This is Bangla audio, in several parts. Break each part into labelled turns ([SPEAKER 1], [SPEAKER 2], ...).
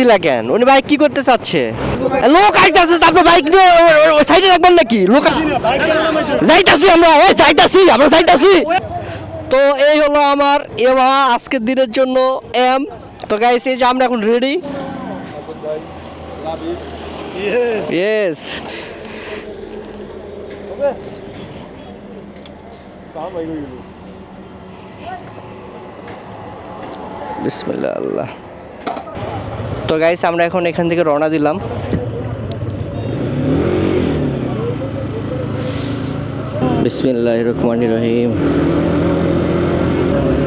[SPEAKER 1] দিলা কেন উনি বাইক কি করতে চাচ্ছে? লোক আইতাছে, তারপর বাইক নিয়ে সাইডে রাখবেন নাকি? লোক যাইতাছি আমরা এই যাইতাছি, আমরা যাইতাছি। তো এই হলো আমার এমা আজকের দিনের জন্য এম। তো এই যে আমরা এখন রেডি ইয়েস বিসমিল্লাহ, আল্লাহ। তো গাইস আমরা এখন এখান থেকে রওনা দিলাম। বিসমিল্লাহ রহমান রহিম।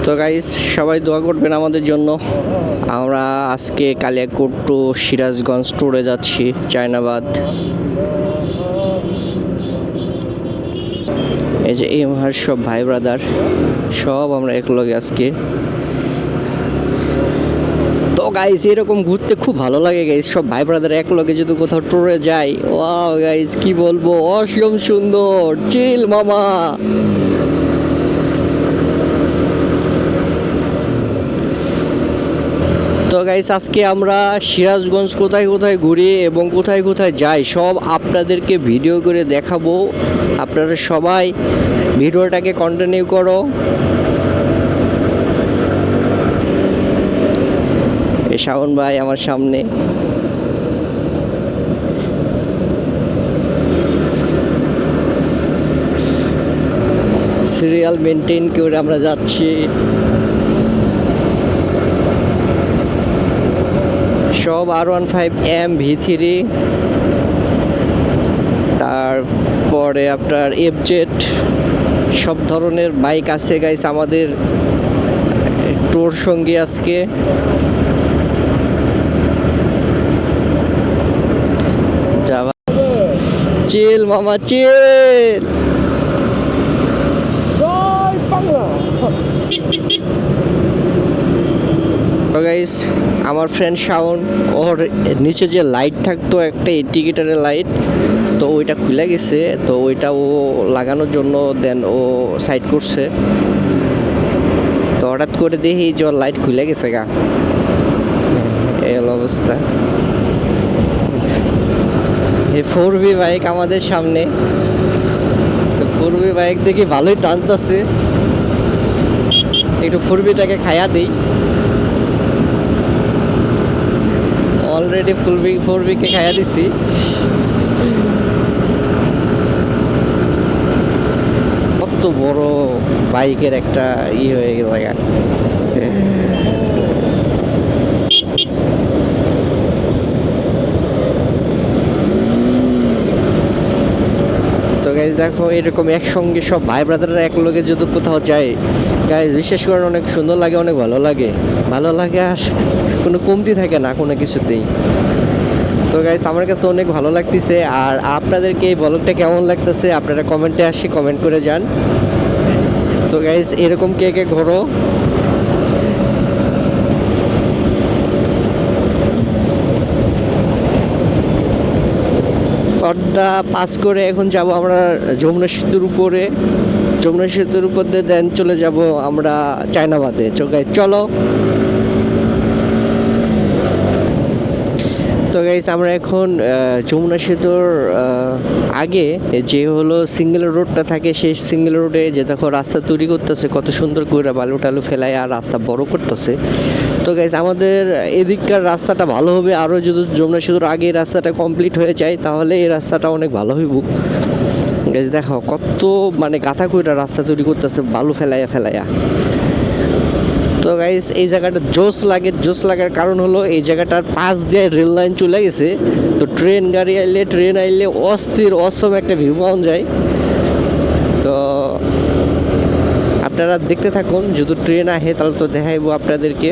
[SPEAKER 1] তো গাইস সবাই দোয়া করবেন আমাদের জন্য। আমরা আজকে কালিয়াকোট টু সিরাজগঞ্জ ট্যুরে যাচ্ছি, চায়নাবাদ। এই যে আমার সব ভাই ব্রাদার সব আমরা একলগে আজকে তো গাইস এরকম ঘুরতে খুব ভালো লাগে গাইস সব ভাই ব্রাদার এক লগে যদি কোথাও ট্যুরে যাই ওয়াও গাইস কি বলব? অসম সুন্দর চিল মামা। তো গাইস আজকে আমরা সিরাজগঞ্জ কোথায় কোথায় ঘুরি এবং কোথায় কোথায় যাই, সব আপনাদেরকে ভিডিও করে দেখাবো। আপনারা সবাই ভিডিওটাকে কন্টিনিউ করো। শাওন ভাই আমার সামনে। সিরিয়াল মেনটেন করে আমরা যাচ্ছি। সব R one five M V three তারপরে আপনার এফ জেড সব ধরনের বাইক আছে গাইস আমাদের। টোর সঙ্গী আজকে যাবা চিল মামা চিল গাইস আমার ফ্রেন্ড শাওন ওর নিচে যে লাইট থাকতো, একটা ইন্ডিকেটারের লাইট তো ওইটা খুলে গেছে, তো ওইটা ও লাগানোর জন্য দেন ও সাইড করছে। তো হঠাৎ করে দেখি যে ওর লাইট খুলে গেছে গা। এই অবস্থা। এই ফোর বি বাইক আমাদের সামনে। তো ফোর বি বাইক দেখি ভালোই টানতেছে। একটু ফোর বিটাকে খায়া দিই। অলরেডি ফুল বি ফোর বিকে খাইয়া দিছি। কত বড় বাইকের একটা ই হয়ে গেল গাইজ দেখো, এরকম একসঙ্গে সব ভাই ব্রাদাররা এক লগে যদি কোথাও যায় গাইজ বিশেষ করে অনেক সুন্দর লাগে, অনেক ভালো লাগে। ভালো লাগে আর কোনো কমতি থাকে না, কোনো কিছুতেই। তো গাইজ আমার কাছে অনেক ভালো লাগতেছে আর আপনাদেরকে এই ব্লগটা কেমন লাগতেছে আপনারা কমেন্টে আসি, কমেন্ট করে যান। তো গাইজ এরকম কে কে ঘোরো পথটা পাস করে এখন যাব আমরা যমুনা সেতুর উপরে। যমুনা সেতুর উপর দিয়ে দেন চলে যাব আমরা চায়নাবাদে। চলো। তো গাইস আমরা এখন যমুনা সেতুর আগে যে হলো সিঙ্গেল রোডটা থাকে, সেই সিঙ্গেল রোডে যে দেখো রাস্তা তৈরি করতেছে, কত সুন্দর করে বালু টালু ফেলায় আর রাস্তা বড় করতেছে। তো গাইস আমাদের এদিককার রাস্তাটা ভালো হবে। আরও যদি যমুনা সেতুর আগে রাস্তাটা কমপ্লিট হয়ে যায়, তাহলে এই রাস্তাটা অনেক ভালো হইব। গাইস দেখো কত মানে গাথা কইরা রাস্তা তৈরি করতেছে, বালু ফেলাইয়া ফেলাইয়া তো গাইস এই জায়গাটা জোস লাগে জোস লাগার কারণ হলো এই জায়গাটার পাশ দিয়ে রেল লাইন চলে গেছে। তো ট্রেন, গাড়ি আইলে, ট্রেন আইলে অস্থির, অসম একটা ভিউ পাওয়া যায়। তো আপনারা দেখতে থাকুন, যদি ট্রেন আহে, তাহলে তো দেখাইবো আপনাদেরকে।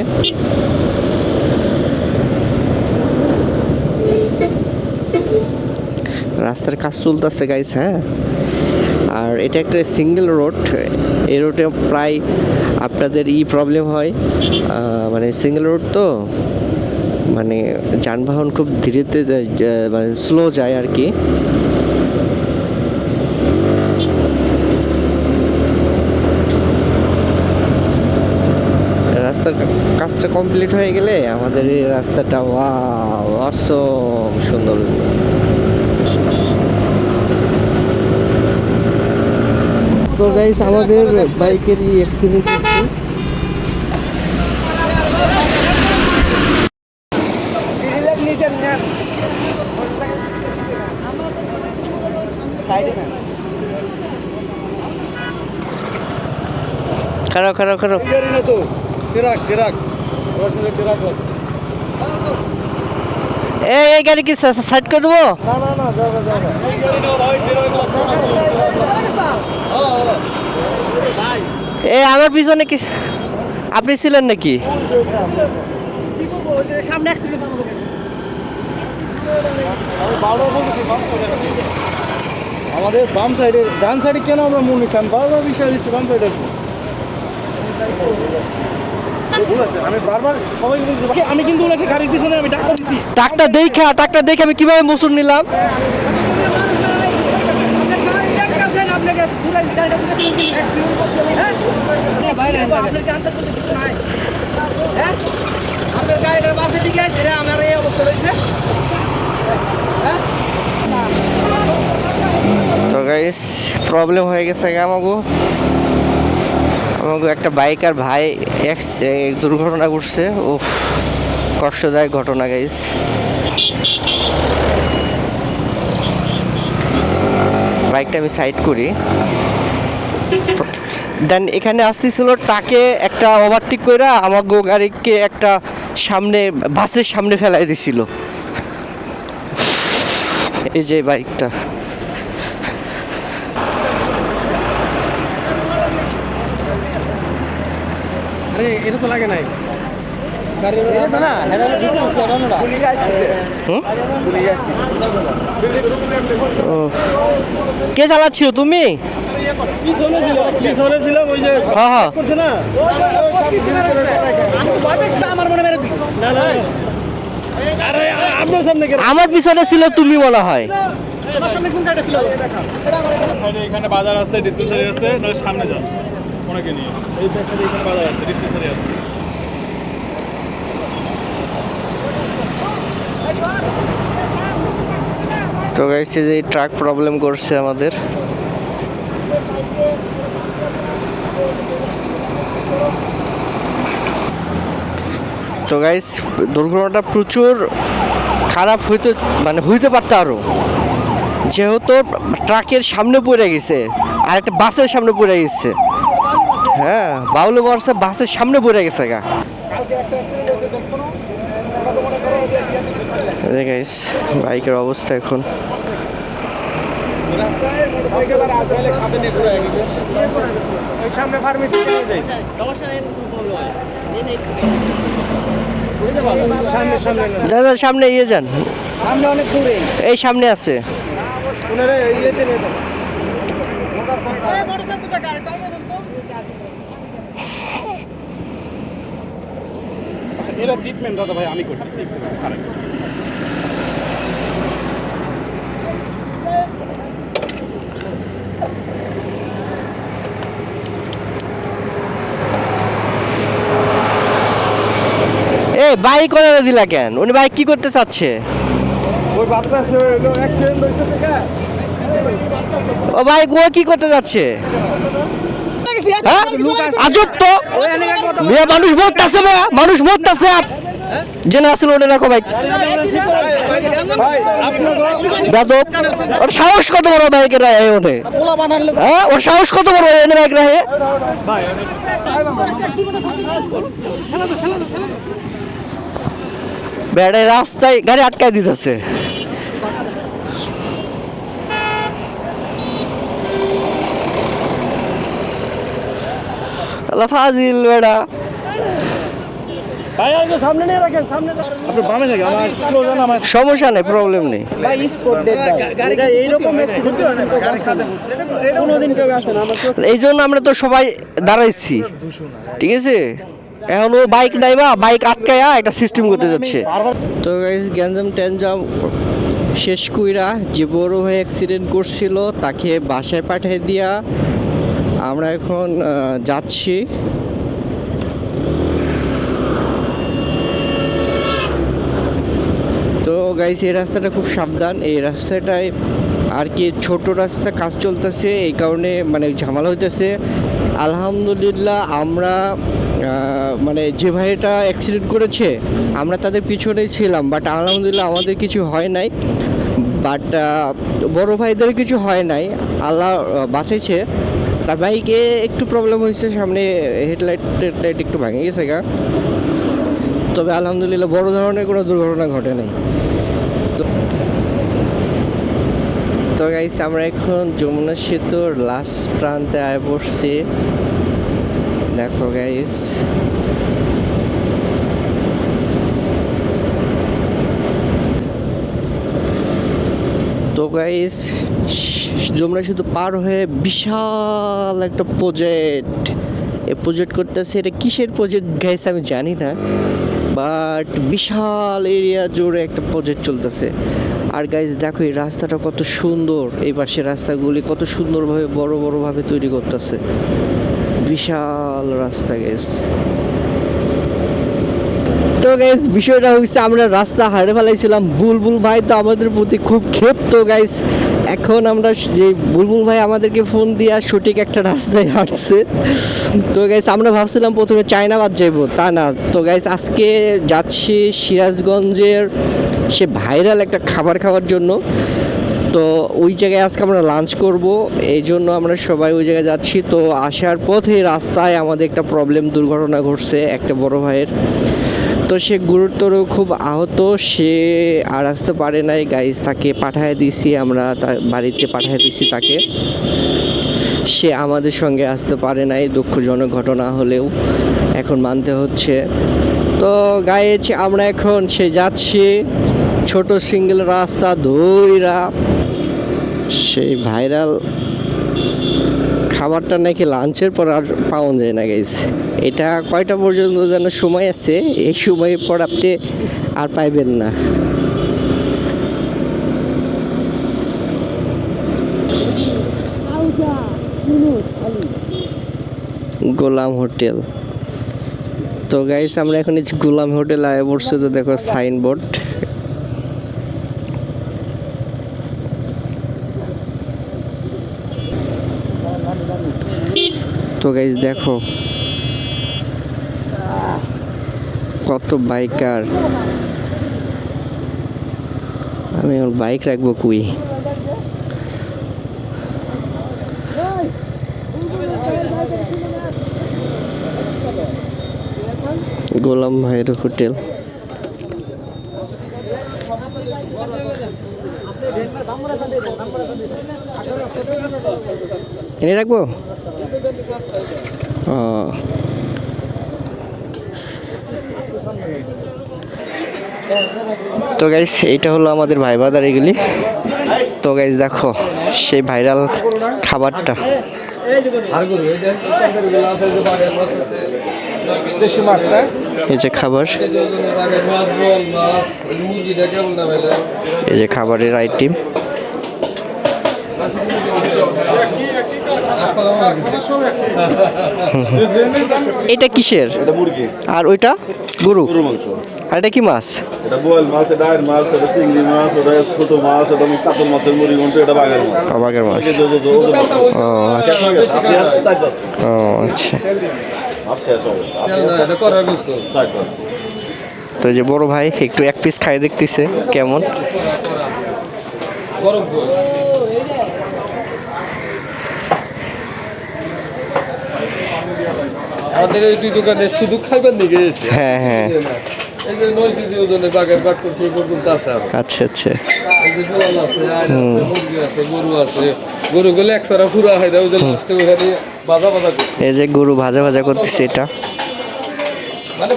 [SPEAKER 1] রাস্তার কাজ চলতেছে গাইস হ্যাঁ? আর এটা একটা সিঙ্গেল রোড এই রোডে প্রায় আপনাদের ই প্রবলেম হয়। মানে সিঙ্গেল রোড তো মানে যানবাহন খুব ধীরে ধীরে মানে স্লো যায় আর কি। রাস্তার কাজটা কমপ্লিট হয়ে গেলে আমাদের এই রাস্তাটা ওয়া অসম সুন্দর। তো গাইস আমাদের বাইকেরই অ্যাক্সিডেন্ট হচ্ছে খারাপ খারাপ খারাপ
[SPEAKER 2] তো ট্রাক ট্রাক লাগছে
[SPEAKER 1] এই এই গাড়ি কি সাইড করে দেবো
[SPEAKER 2] না না না যাবে যাবে এই
[SPEAKER 1] আমার পিছনে কি আপনি ছিলেন নাকি?
[SPEAKER 2] আমাদের বাম সাইডে ডান সাইডে কেন আমরা মূল নিচ্ছি আমি বারবার বিষয় দিচ্ছি বাম সাইডে আমি কিন্তু ওনাকে গাড়ির পিছনে আমি ডাক্তার দিচ্ছি
[SPEAKER 1] টাকটা দেখা টাকটা দেখে আমি কীভাবে মুসুর নিলাম?
[SPEAKER 3] আপনার গাড়িটার বাসের দিকে আসে আমার এই অবস্থা রয়েছে
[SPEAKER 1] তো গাইস প্রবলেম হয়ে গেছে আগে আমাগো। আমাগো একটা বাইক আর ভাই এক্স দুর্ঘটনা ঘটছে। উফ কষ্টদায়ক ঘটনা গাইস বাইকটা আমি সাইড করি। দেন এখানে আসতেছিল টাকে একটা ওভারটেক কইরা আমাগো গাড়িকে একটা সামনে, বাসের সামনে ফেলাই দিছিল। এই যে বাইকটা।
[SPEAKER 2] আরে, এটা তো লাগে নাই।
[SPEAKER 1] কে চালাচ্ছিল তুমি? হ্যাঁ হ্যাঁ।
[SPEAKER 2] আমার
[SPEAKER 1] পিছনে ছিল তুমি মনে হয়।
[SPEAKER 4] এখানে বাজার আছে ডিসপেন্সারি নিয়ে। এই এখানে বাজার আছে ডিসপেন্সারি আছে।
[SPEAKER 1] তো গাইছে যে ট্রাক প্রবলেম করছে আমাদের। তো গাইস দুর্ঘটনাটা প্রচুর খারাপ হইতে মানে হইতে পারতো আরও যেহেতু ট্রাকের সামনে পড়ে গেছে, আর একটা বাসের সামনে পড়ে গেছে। হ্যাঁ বাউলে বর্ষা বাসের সামনে পড়ে গেছে গা। গাইস বাইকের অবস্থা এখন
[SPEAKER 2] মোটরসাইকেল আর আজরাইলের সাথে নিয়ে ঘুরে গেছে ওই সামনে ফার্মেসি যাই।
[SPEAKER 1] দাদা সামনে ইয়ে যান।
[SPEAKER 3] সামনে অনেক দূরে।
[SPEAKER 1] এই সামনে আছে।
[SPEAKER 2] এরা ট্রিটমেন্ট দাদা ভাই আমি করতেছি।
[SPEAKER 1] এ বাইক ওনারা দিলা কেন? উনি বাইক কি করতে চাচ্ছে?
[SPEAKER 2] থেকে
[SPEAKER 1] ও বাইক ও কি করতে যাচ্ছে? হ্যাঁ? আজব তো। মেয়ে মানুষ মরতেছে না মানুষ মরতেছে জেনে আসলে ওটা রাখো
[SPEAKER 2] ভাই। আপনার
[SPEAKER 1] ওর সাহস কত বড় বাইকের রায় ওনে? হ্যাঁ ওর সাহস কত বড় এনে বাইক রাহে? বেড়ে রাস্তায় গাড়ি আটকায় দিতেছে। আল্লাহ ফাজিল বেড়া
[SPEAKER 2] ভাই আগে সামনে নিয়ে রাখেন সামনে আপনি বামে থাকে আমার স্লো জানা আমার
[SPEAKER 1] সমস্যা নেই প্রবলেম নেই। এই জন্য আমরা তো সবাই দাঁড়াইছি। ঠিক আছে? এখন ও বাইক ড্রাইভার বাইক আটকায় একটা সিস্টেম করতে যাচ্ছে। তো গাইজ গ্যাঞ্জাম ট্যাঞ্জাম শেষ কুইরা যে বড় হয়ে অ্যাক্সিডেন্ট করছিল, তাকে বাসায় পাঠিয়ে দিয়া আমরা এখন যাচ্ছি। তো গাইস এই রাস্তাটা খুব সাবধান। এই রাস্তাটায় আর কি ছোট রাস্তা কাজ চলতেছে, এই কারণে মানে ঝামেলা হইতেছে। আলহামদুলিল্লাহ, আমরা মানে যে ভাইটা অ্যাক্সিডেন্ট করেছে আমরা তাদের পিছনেই ছিলাম বাট আলহামদুলিল্লাহ আমাদের কিছু হয় নাই বাট বড় ভাইদের কিছু হয় নাই আল্লাহ আহ, বাঁচাইছে। তার বাইকে একটু প্রবলেম হয়েছে সামনে হেডলাইট টেডলাইট একটু ভেঙে গেছে গা। তবে আলহামদুলিল্লাহ বড় ধরনের কোনো দুর্ঘটনা ঘটে নাই। তো- গাইস আমরা এখন যমুনা সেতুর লাস্ট প্রান্তে আয় পড়ছি। দেখো গাইস তো গাইস যমুনা সেতু পার হয়ে বিশাল একটা প্রজেক্ট এই প্রজেক্ট করতেছে, এটা কিসের প্রজেক্ট গাইস আমি জানি না বাট বিশাল এরিয়া জুড়ে একটা প্রজেক্ট চলতেছে। আর গাইস দেখো এই রাস্তাটা কত সুন্দর, এই পাশে রাস্তাগুলি কত সুন্দরভাবে, বড় বড়ভাবে তৈরি করতেছে। বিশাল রাস্তা গাইস তো গাইস বিষয়টা হচ্ছে আমরা রাস্তা হারে ফেলাইছিলাম বুলবুল ভাই, তো আমাদের প্রতি খুব ক্ষেপ্ত গাইস এখন আমরা যে বুলবুল ভাই আমাদেরকে ফোন দিয়া সঠিক একটা রাস্তায় হাঁটছে। তো গাইস আমরা ভাবছিলাম প্রথমে চায়নাবাদ যাইবো, তা না। তো গাইস আজকে যাচ্ছি সিরাজগঞ্জের সে ভাইরাল একটা খাবার খাওয়ার জন্য। তো ওই জায়গায় আজকে আমরা লাঞ্চ করব। এই জন্য আমরা সবাই ওই জায়গায় যাচ্ছি। তো আসার পথে রাস্তায় আমাদের একটা প্রবলেম দুর্ঘটনা ঘটছে একটা বড় ভাইয়ের। তো সে গুরুতর খুব আহত। সে আর আসতে পারে নাই। গাইজ তাকে পাঠায় দিয়েছি আমরা বাড়িতে পাঠায় দিয়েছি তাকে। সে আমাদের সঙ্গে আসতে পারে নাই। দুঃখজনক ঘটনা হলেও এখন মানতে হচ্ছে। তো গাইজ আমরা এখন সে যাচ্ছি। ছোট সিঙ্গেল রাস্তা ধইরা সেই ভাইরাল খাবারটা নাকি লাঞ্চের পর আর পাওয়া যায় না গেছে এটা কয়টা পর্যন্ত যেন সময় আছে, এই সময়ের পর আপনি আর পাইবেন না। গোলাম হোটেল। তো গাইস আমরা এখন গোলাম হোটেল আয় পড়ছে তো দেখো সাইনবোর্ড তো গাইজ দেখো। কত বাইকার আমি ওর বাইক রাখব কুই। গোলাম ভাইয়ের হোটেল। এনে রাখব? তো গাইস এইটা হলো আমাদের ভাই বাদার এগুলি। তো গাইস দেখো, সেই ভাইরাল খাবারটা। এই যে খাবার। এই যে খাবারের আইটেম এটা কিসের?
[SPEAKER 5] এটা মুরগি।
[SPEAKER 1] আর ওইটা? গরু।
[SPEAKER 5] গরুর মাংস।
[SPEAKER 1] আর এটা কি মাছ?
[SPEAKER 5] এটা বোয়াল মাছ এটা আয়ের মাছ এটা চিংড়ি মাছ ওটা ছোট মাছ এটা কাতল মাছের মুড়ি ঘন্ট এটা বাঘের মাছ।
[SPEAKER 1] অবাগের মাছ। ও আচ্ছা।
[SPEAKER 5] পাঁচ।
[SPEAKER 1] ও আচ্ছা। তো এই যে বড় ভাই একটু এক পিস খাই দেখতেছে কেমন?
[SPEAKER 6] আমাদের এই দুই দোকানে শুধু খাইবার নিয়ে এসে
[SPEAKER 1] হ্যাঁ হ্যাঁ।
[SPEAKER 6] এই যে নয় কেজি ওজনের বাগের বাট করছে এই পর্যন্ত আছে
[SPEAKER 1] আচ্ছা আচ্ছা।
[SPEAKER 6] এই যে জোয়াল আছে আইন মুরগি আছে গরু আছে গরু গুলো একসারা পুরা হয় দেয় ওই যে লাস্টে ওখানে বাজা করে
[SPEAKER 1] এই যে গরু ভাজা ভাজা করতেছে এটা।
[SPEAKER 6] মানে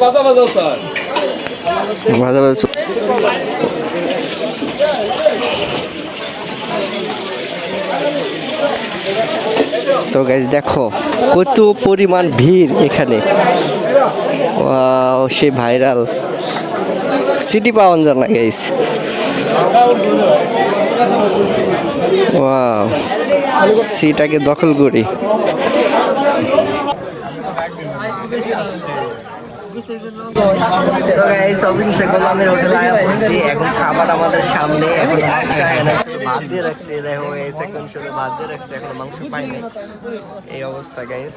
[SPEAKER 6] স্যার
[SPEAKER 1] ভাজা ভাজা তো গাইজ দেখো, কত পরিমাণ ভিড় এখানে। সে ভাইরাল সিটি পাওয়ান যায় না গাইস সিটাকে দখল করি। তো গাইস অবশেষে গোলামের হোটেলে আয়া পড়ছি। এখন খাবার আমাদের সামনে, এখন শুধু ভাত দিয়ে রাখছে দেখো গাইস এখন শুধু ভাত দিয়ে রাখছে এখন মাংস পাই নাই। এই অবস্থা গাইস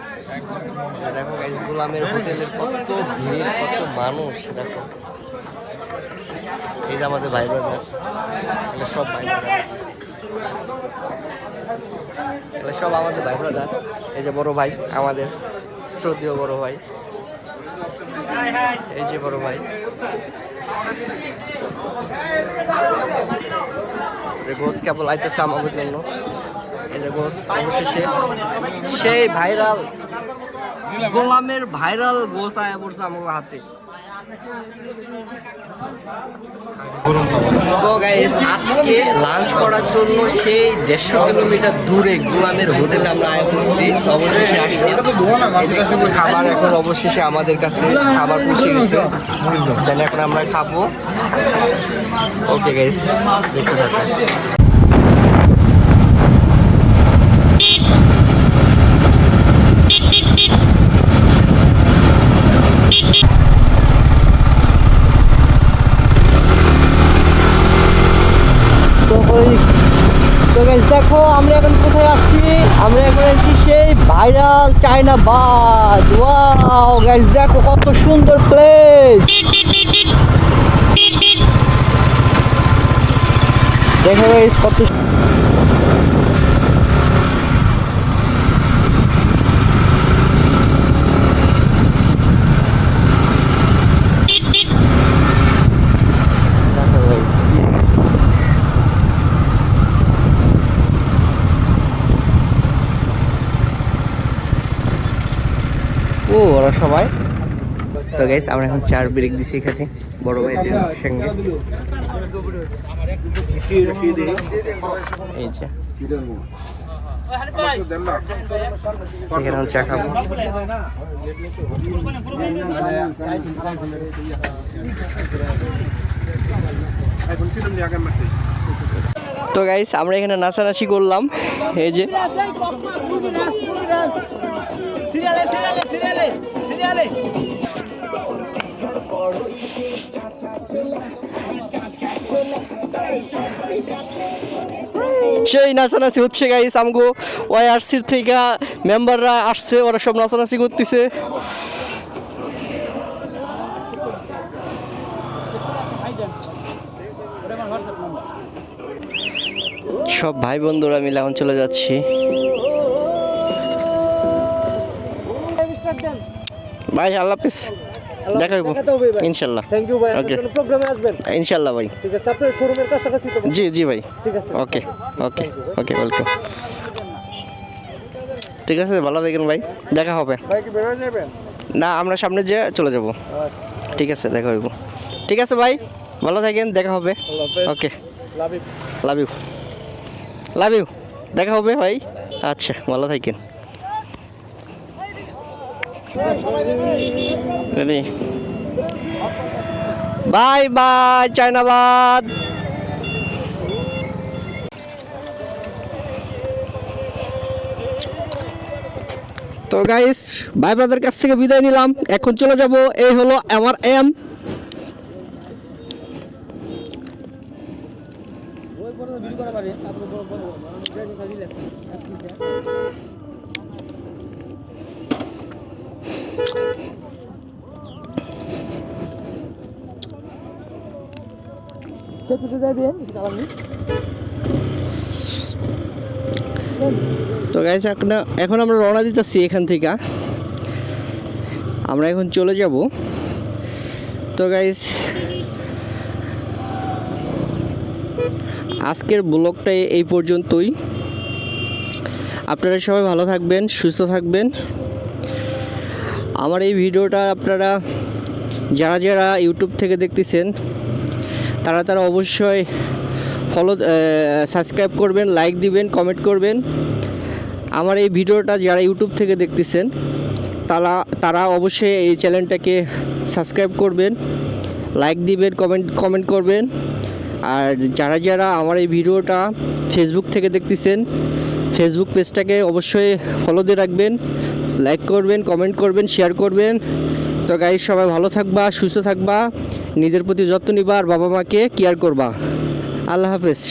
[SPEAKER 1] দেখো গাইস গোলামের হোটেলের কত ভিড় কত মানুষ দেখো। এই যে আমাদের ভাই ব্রাদার এগুলো সব ভাই ব্রাদার। এগুলো সব আমাদের ভাই ব্রাদার এই যে বড় ভাই আমাদের শ্রদ্ধেয় বড় ভাই। এই যে বড় ভাই। যে গোস কেবল আইতেছে আমাদের জন্য? এই যে গোস, অবশেষে সেই ভাইরাল গোলামের ভাইরাল গোস আয়া পড়ছে আমার হাতে। তো গাইস আজকে লাঞ্চ করার জন্য সেই দেড়শো কিলোমিটার দূরে গোলামের হোটেলে আমরা আয়া করছি। অবশেষে আসছি খাবার এখন অবশেষে আমাদের কাছে খাবার পৌঁছে গেছে। এখন আমরা খাব। ওকে গাইস দেখতে তো দেখো, আমরা এখন কোথায় আসছি? আমরা এখন আসছি সেই ভাইরাল চায়না বাদ ওয়াও গাইস দেখো কত সুন্দর প্লেস দেখো কত দেখো guys, ওরা সবাই। তো গাইস আমরা এখন চার ব্রেক দিছি এখানে, বড় ভাইদের সঙ্গে। এই যে। তো গাইস আমরা এখানে নাচানাচি করলাম। এই যে।
[SPEAKER 3] সিরিয়ালে সিরিয়ালে সিরিয়ালে সিরিয়ালে।
[SPEAKER 1] সেই নাচানাচি হচ্ছে গাইস আমগো ওয়াইআরসির থেকে মেম্বাররা আসছে, ওরা সব নাচানাচি করতেছে। সব ভাই বন্ধুরা মিলে এখন চলে যাচ্ছি। ভাই আল্লাহ হাফিজ। দেখা হইব। ইনশাল্লাহ।
[SPEAKER 2] থ্যাংক ইউ ভাই
[SPEAKER 1] Okay.
[SPEAKER 2] প্রোগ্রামে আসবেন?
[SPEAKER 1] ইনশাল্লাহ ভাই।
[SPEAKER 2] ঠিক আছে আপনার শোরুমের কাছাকাছি তো
[SPEAKER 1] জি জি ভাই।
[SPEAKER 2] ঠিক আছে।
[SPEAKER 1] ওকে ওকে ওকে ওয়েলকাম ঠিক আছে ভালো থাকেন ভাই। দেখা হবে।
[SPEAKER 2] ভাই কি বেরোয় যাবেন?
[SPEAKER 1] না আমরা সামনে যে চলে যাব। ঠিক আছে দেখা হইব। ঠিক আছে ভাই ভালো থাকেন দেখা হবে। Okay
[SPEAKER 2] love you
[SPEAKER 1] love you love you দেখা হবে ভাই। আচ্ছা ভালো থাকেন। রেডি বাই বাই চায়নাবাদ তো গাইস ভাই ব্রাদার কাছ থেকে বিদায় নিলাম। এখন চলে যাব, এই হলো আমার এম তো গাইস এখন আমরা রওনা দিতেছি এখান থেকে। আমরা এখন চলে যাব। তো গাইস আজকের ব্লগটা এই পর্যন্তই। আপনারা সবাই ভালো থাকবেন, সুস্থ থাকবেন। আমার এই ভিডিওটা আপনারা যারা যারা ইউটিউব থেকে দেখতেছেন তারা তারা অবশ্যই ফলো সাবস্ক্রাইব করবেন লাইক দিবেন কমেন্ট করবেন। আমার এই ভিডিওটা যারা ইউটিউব থেকে দেখতেছেন, তারা তারা অবশ্যই এই চ্যানেলটাকে সাবস্ক্রাইব করবেন লাইক দিবেন কমেন্ট কমেন্ট করবেন। আর যারা যারা আমার এই ভিডিওটা ফেসবুক থেকে দেখতেছেন ফেসবুক পেজটাকে অবশ্যই ফলো দিয়ে রাখবেন। লাইক করবেন কমেন্ট করবেন শেয়ার করবেন। তো গাই সবাই ভালো থাকবা, সুস্থ থাকবা, নিজের প্রতি যত্ন নিবা, আর বাবা মাকে কেয়ার করবা। আল্লাহ হাফেজ।